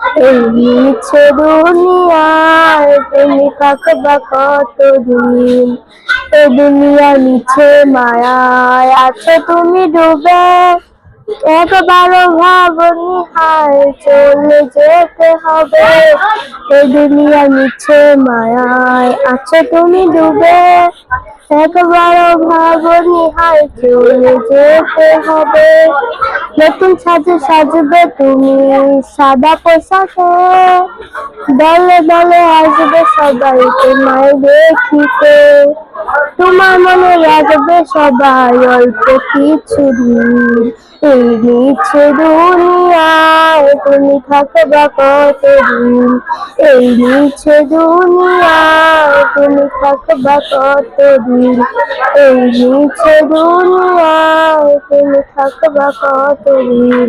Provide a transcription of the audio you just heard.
এই নিচে দুনিয়ায় তুমি থাকবা কতদিন? এ দুনিয়া নিচে মায়ায় আছো তুমি ডুবে। একবারও ভাবনি হায়, চলে যেতে হবে। এ দুনিয়া নিচে মায়ায় আছো তুমি ডুবে। একবারও ভাবনি হয় চলে যেতে হবে। নতুন সাজে সাজবে তুমি সাদা পোশাকে। দলে দলে আসবে সবাই তোমায় দেখিতে। তোমার মনে লাগবে সবাই অল্প কিছু দিন। এই নিচ্ছে দুনিয়ায় তুমি থাকবা কতদিন? এই নিচ্ছে দুনিয়ায় তুমি থাকবা কতদিন? এই নিচ্ছে দুনিয়ায় তুমি থাকবা কতদিন?